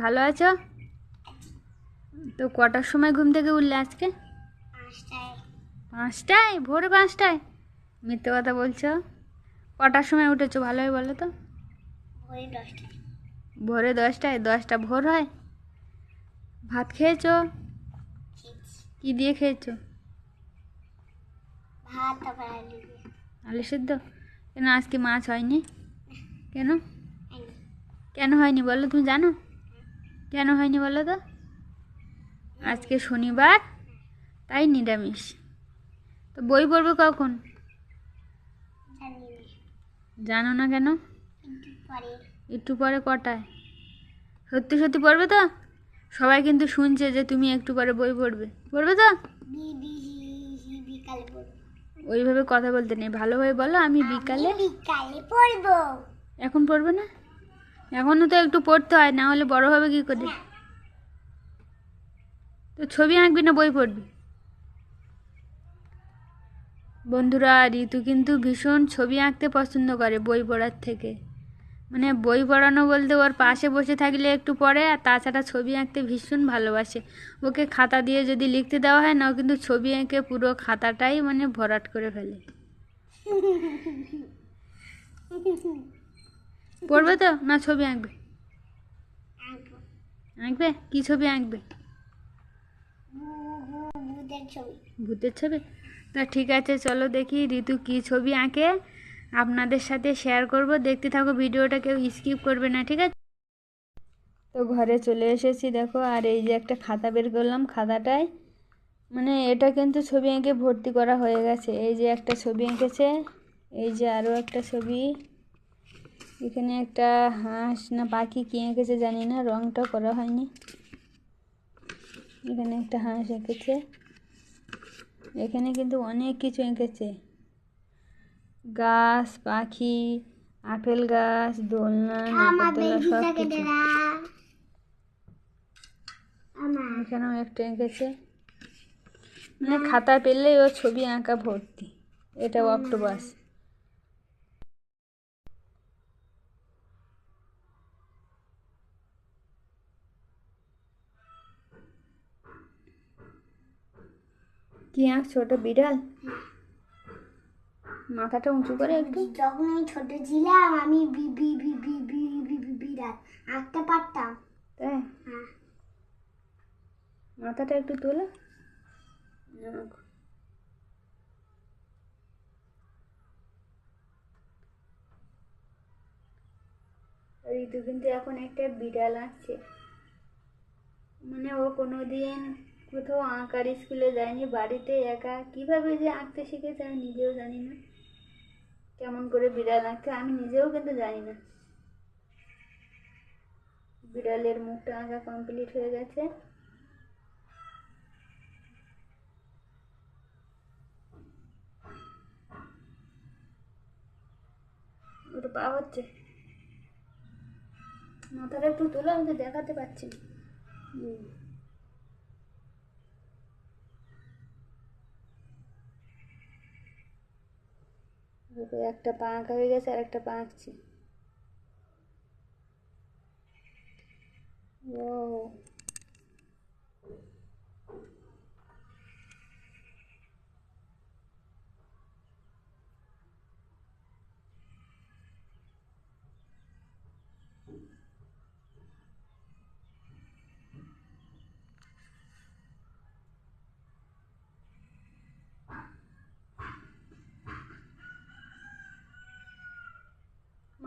ভালো আছো? তো কটার সময় ঘুম থেকে উঠলে আজকে? পাঁচটায়। ভোর পাঁচটায়? মিথ্যে কথা বলছো। কটার সময় উঠেছো ভালোই বলো তো। ভোরে দশটায়। দশটা ভোর হয়? ভাত খেয়েছো? কি দিয়ে খেয়েছো? আলু সিদ্ধ? কেন আজকে মাছ হয়নি? কেন? কেন হয়নি বলো তুমি জানো? কেন হয়নি বলো তো? আজকে শনিবার তাই নিরামিষ। তো বই পড়বে কখন? জানো না। কেন? একটু পরে। কটায়? সত্যি সত্যি পড়বে তো? সবাই কিন্তু শুনছে যে তুমি একটু পরে বই পড়বে। পড়বে তো? ওইভাবে কথা বলতে নেই। ভালোভাবে বলো আমি বিকালে বিকালে পড়ব। এখন পড়বে না? এখনও তো একটু পড়তে হয়, না হলে বড় হবে কি করে? তো ছবি আঁকবি না বই পড়বি? বন্ধুরা, ঋতু কিন্তু ভীষণ ছবি আঁকতে পছন্দ করে বই পড়ার থেকে। মানে বই পড়ানো বলতে ওর পাশে বসে থাকলে একটু পড়ে, আর তাছাড়া ছবি আঁকতে ভীষণ ভালোবাসে। ওকে খাতা দিয়ে যদি লিখতে দেওয়া হয়, না ও কিন্তু ছবি এঁকে পুরো খাতাটাই মানে ভরাট করে ফেলে। পড়বে তো? না ছবি আঁকবে? আঁকবো? কি ছবি আঁকবে? ভূতের ছবি। তা ঠিক আছে চলো দেখি ঋতু কি ছবি আঁকে। আপনাদের সাথে শেয়ার করব। দেখতে থাকো ভিডিওটা কেউ স্কিপ করবে না ঠিক আছে? তো ঘরে চলে এসেছি দেখো আর এই যে একটা খাতা বের করলাম খাতাটায়। মানে এটা কিন্তু ছবি এঁকে ভর্তি করা হয়ে গেছে। এই যে একটা ছবি এঁকেছে এই যে আরও একটা ছবি। এখানে একটা হাঁস না পাখি কি এঁকেছে জানি না রংটা করা হয়নি। এখানে একটা হাঁস এঁকেছে। এখানে কিন্তু অনেক কিছু এঁকেছে। গাছ পাখি আপেল গাছ দোলনা সব কিছু। এখানেও একটা এঁকেছে। মানে খাতা পেলেই ও ছবি আঁকা ভর্তি। এটা অক্টোপাস। কি আঁকছো ওটা বিড়াল? মাথাটা উঁচু করে একটু। যখন আমি ছোট ছিলাম আমি B B B B B B B বিড়াল আঁকতে পারতাম। তাই? হ্যাঁ। মাথাটা একটু তোলো। আঁকো। ঋতু কিন্তু এখন একটা বিড়াল আঁকছে। মানে ও কোনো দিন কোথাও আঁকার স্কুলে যায়নি, বাড়িতে একা। কীভাবে যে আঁকতে শিখেছে আমি নিজেও জানি না। কেমন করে বিড়াল আঁকতে আমি নিজেও কিন্তু জানি না। বিড়ালের মুখটা আঁকা কমপ্লিট হয়ে গেছে। ওটা পা হচ্ছে। মাথাটা একটু তোলো, আমি দেখাতে পাচ্ছি না। একটা পা আঁকা হয়ে গেছে আর একটা পা আঁকছি ও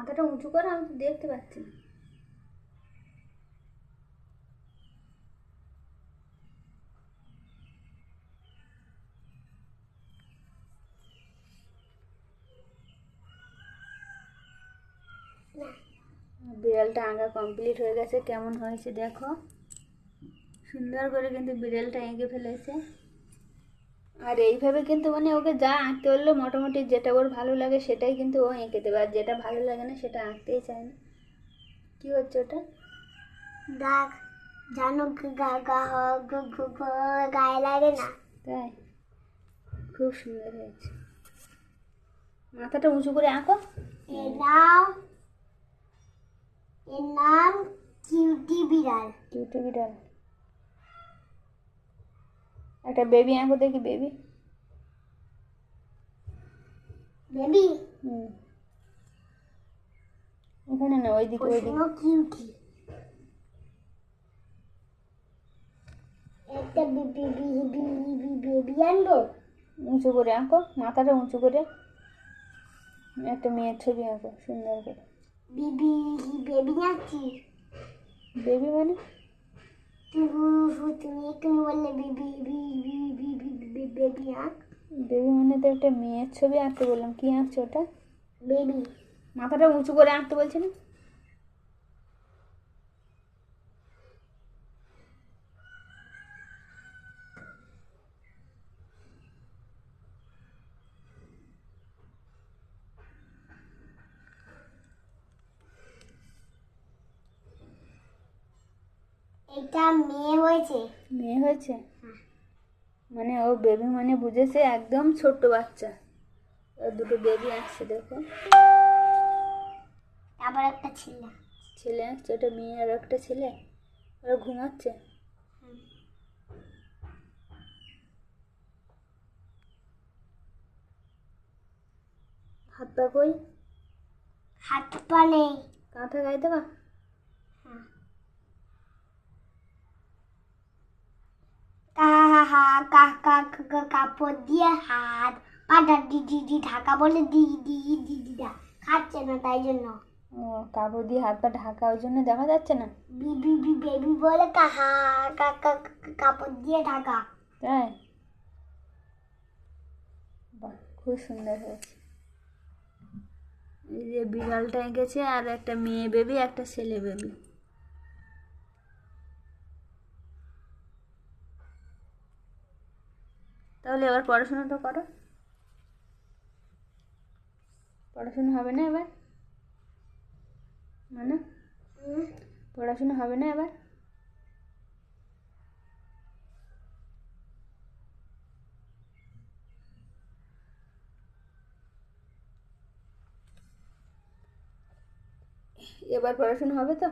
মাথাটা উঁচু করে আমি তো দেখতে পাচ্ছি না। বিড়ালটা আঁকা কমপ্লিট হয়ে গেছে, কেমন হয়েছে দেখো। সুন্দর করে কিন্তু বিড়ালটা এঁকে ফেলেছে। আর এইভাবে কিন্তু মানে ওকে যা আঁকতে বলল মোটামুটি যেটা ওর ভালো লাগে সেটাই কিন্তু ও এঁকে দেবে। আর যেটা ভালো লাগে না সেটা আঁকতেই চায় না। কী হচ্ছে ওটা? দাগ জানো গায়ে লাগে না? তাই? খুব সুন্দর হয়েছে। মাথাটা উঁচু করে আঁকো। এর নাম এর নাম কিউ কিউটি বিড়াল। কিউটি বিড়াল। একটা বেবি আঁকো দেখি বেবি বেবি হুম। ওখানে না ওইদিকে ওইদিকে। প্রশ্ন কিউটি একটা বেবি বেবি বেবি আনব উঁচু করে আঁকো মাথাটা উঁচু করে। একটা মেয়ের ছবি আঁকো সুন্দর করে। বিবি বেবি আনছি বেবি মানে? তুমি বললে বেবি আঁক বেবি মানে তো একটা মেয়ের ছবি আঁকতে বললাম। কি আঁকছো ওটা? বেবি মাথাটা উঁচু করে আঁকতে বলছে না? এটা মেয়ে হয়েছে। মেয়ে হয়েছে? মানে ও বেবি মানে বুঝেছে একদম ছোট্ট বাচ্চা। দুটো বেবি আসছে দেখো। তারপর একটা ছেলে। ছেলে আসছে ওটা মেয়ে আর একটা ছেলে। ওরা ঘুমাচ্ছে? হাত পা কই? হাত পা নেই। কাঁথা গাইতে বা কাহা কা কা কা- কাপড় দিয়ে হাত পাটা দি দি ঢাকা বলে দি দি দি দিদা খাচ্ছে না তাই জন্য ও কাপড় দিয়ে হাত পা ঢাকা ওই জন্য দেখা যাচ্ছে না বিবি বি বেবি বলে কাহা কা কা কা- কাপড় দিয়ে ঢাকা তাই বাহ খুব সুন্দর হয়েছে। এই যে বিড়ালটা এঁকেছে আর একটা মেয়ে বেবি একটা ছেলে বেবি তাহলে এবার পড়াশোনাটা করো। পড়াশোনা হবে না এবার? মানে? পড়াশোনা হবে না এবার? এবার পড়াশোনা হবে তো?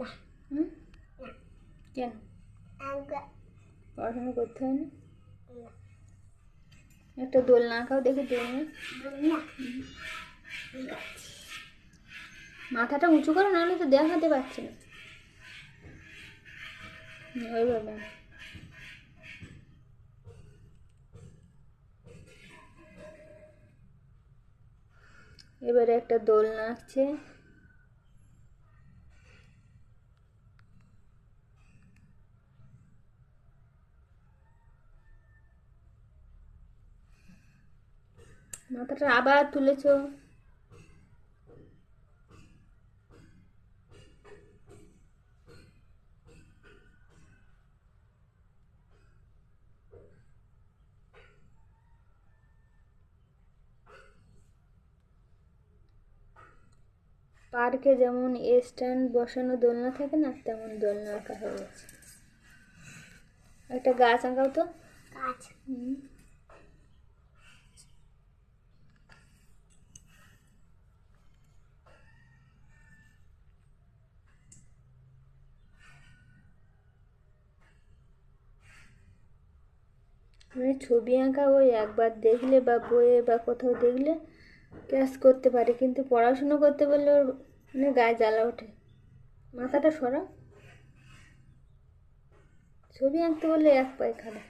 না। হুম? কেন? পড়াশোনা করতে হয় না না, একটা দোলনা আঁকাও দেখে দোলনা? মাথাটা উঁচু করো নাহলে তো দেখাতে পারছি না। ওইভাবে এবারে একটা দোলনা আছে মাথাটা আবার তুলেছো। পার্কে যেমন এ স্ট্যান্ড বসানো দোলনা থাকে না তেমন দোলনা আঁকা হয়ে গেছে একটা গাছ আঁকাও তো? কাজ হুম। মানে ছবি আঁকা ওই একবার দেখলে বা বইয়ে বা কোথাও দেখলে ক্যাচ করতে পারে কিন্তু পড়াশুনো করতে বললে ওর মানে গায়ে জ্বালা ওঠে। মাথাটা সরা ছবি আঁকতে বললে এক পায়ে খারাপ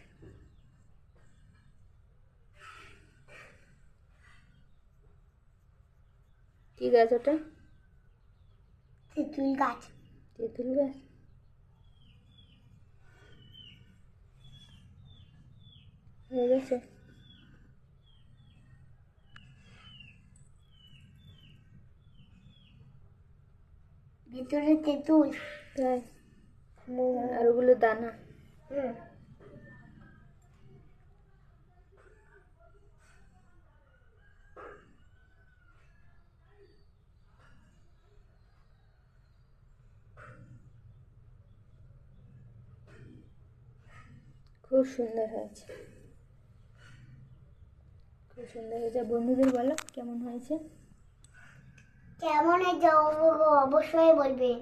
কি গাছ ওটা? তেঁতুল গাছ। তেঁতুল গাছ? হয়ে গেছে। ভেতরে তেঁতুল তাই আর ওগুলো দানা। হুম। খুব সুন্দর হয়েছে। সুন্দর হয়েছে বন্ধুদের বলো কেমন হয়েছে? কেমন হয়েছে? অব- অবশ্যই বলবে।